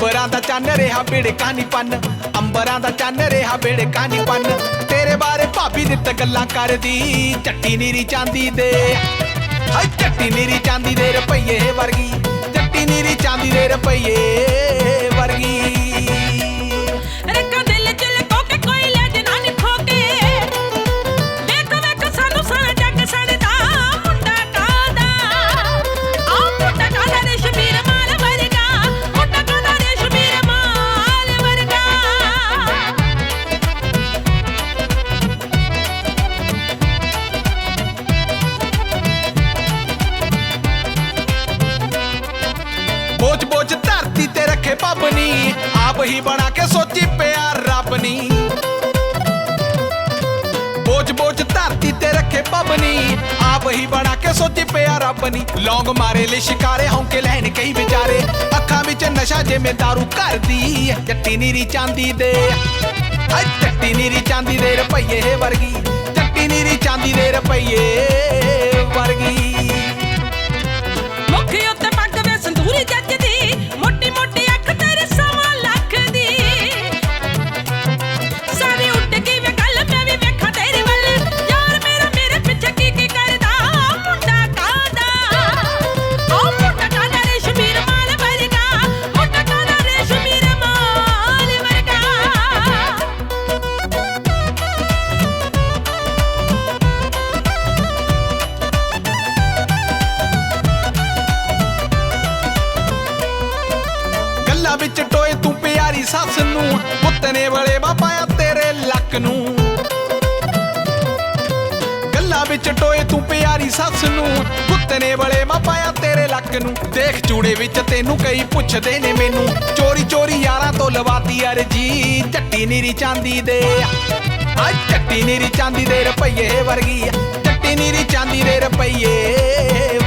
ਅੰਬਰਾਂ ਦਾ ਚਾਨ ਰਿਹਾ ਬਿੜਕਾ ਨੀ ਪੰਨ। ਅੰਬਰਾਂ ਦਾ ਚੰਨ ਰਿਹਾ ਬਿੜਕਾ ਨੀ ਪੰਨ। ਤੇਰੇ ਬਾਰੇ ਭਾਬੀ ਨਿੱਤ ਗੱਲਾਂ ਕਰਦੀ, ਚੱਟੀ ਨੀਰੀ ਚਾਂਦੀ ਦੇ। ਹਾਏ, ਚੱਟੀ ਨੀਰੀ ਚਾਂਦੀ ਦੇ ਰੁਪਈਏ ਵਰਗੀ, ਚੱਟੀ ਨੀਰੀ ਚਾਂਦੀ ਦੇ ਰੁਪਈਏ। ਬੋਝ ਬੋਝ ਧਰਤੀ ਤੇ ਰੱਖੇ ਪਬਨੀ ਆਪ ਹੀ ਬਣਾ ਕੇ ਸੋਚੀ ਪਿਆਰ ਰੱਬ ਨੀ ਬੋਝ ਬੋਝ ਧਰਤੀ ਤੇ ਰੱਖੇ ਪਬਨੀ ਆਪ ਹੀ ਬਣਾ ਕੇ ਸੋਚੀ ਪਿਆ ਰੱਬ ਨੀ ਲੌਂਗ ਮਾਰੇ ਲਈ ਸ਼ਿਕਾਰੇ, ਹੌਂਕੇ ਲੈਣ ਕਈ ਵਿਚਾਰੇ। ਅੱਖਾਂ ਵਿੱਚ ਨਸ਼ਾ ਜਿਵੇਂ दारू ਕਰਦੀ ਚੱਟੀ ਨੀਰੀ ਚਾਂਦੀ ਦੇ। ਹਾਏ ਚੱਟੀ ਨੀਰੀ ਚਾਂਦੀ ਦੇ ਰੁਪਈਏ ਵਰਗੀ ਚੱਟੀ ਨੀਰੀ ਚਾਂਦੀ ਦੇ ਰੁਪਈਏ। ਗੱਲਾਂ ਵਿੱਚ ਟੋਏ ਤੂੰ ਪਿਆਰੀ ਸੱਸ ਨੂੰ ਪੁੱਤਨੇ ਵਾਲੇ ਪਾਇਆ ਤੇਰੇ ਲੱਕ ਨੂੰ। ਗੱਲਾਂ ਵਿੱਚ ਟੋਏ ਤੂੰ ਪਿਆਰੀ ਸੱਸ ਨੂੰ ਪੁੱਤਨੇ ਵਾਲੇ ਪਾਇਆ ਤੇਰੇ ਲੱਕ ਨੂੰ। ਦੇਖ ਚੂੜੇ ਵਿੱਚ ਤੈਨੂੰ ਕਈ ਪੁੱਛਦੇ ਨੇ ਮੈਨੂੰ ਚੋਰੀ ਚੋਰੀ ਯਾਰਾਂ ਤੋਂ ਲਵਾਤੀ ਅਰਜੀ ਚੱਟੀ ਨੀਰੀ ਚਾਂਦੀ ਦੇ ਆ। ਚੱਟੀ ਨੀਰੀ ਚਾਂਦੀ ਦੇ ਰੁਪਈਏ ਵਰਗੀ ਆ, ਚੱਟੀ ਨੀਰੀ ਚਾਂਦੀ ਦੇ ਰੁਪਈਏ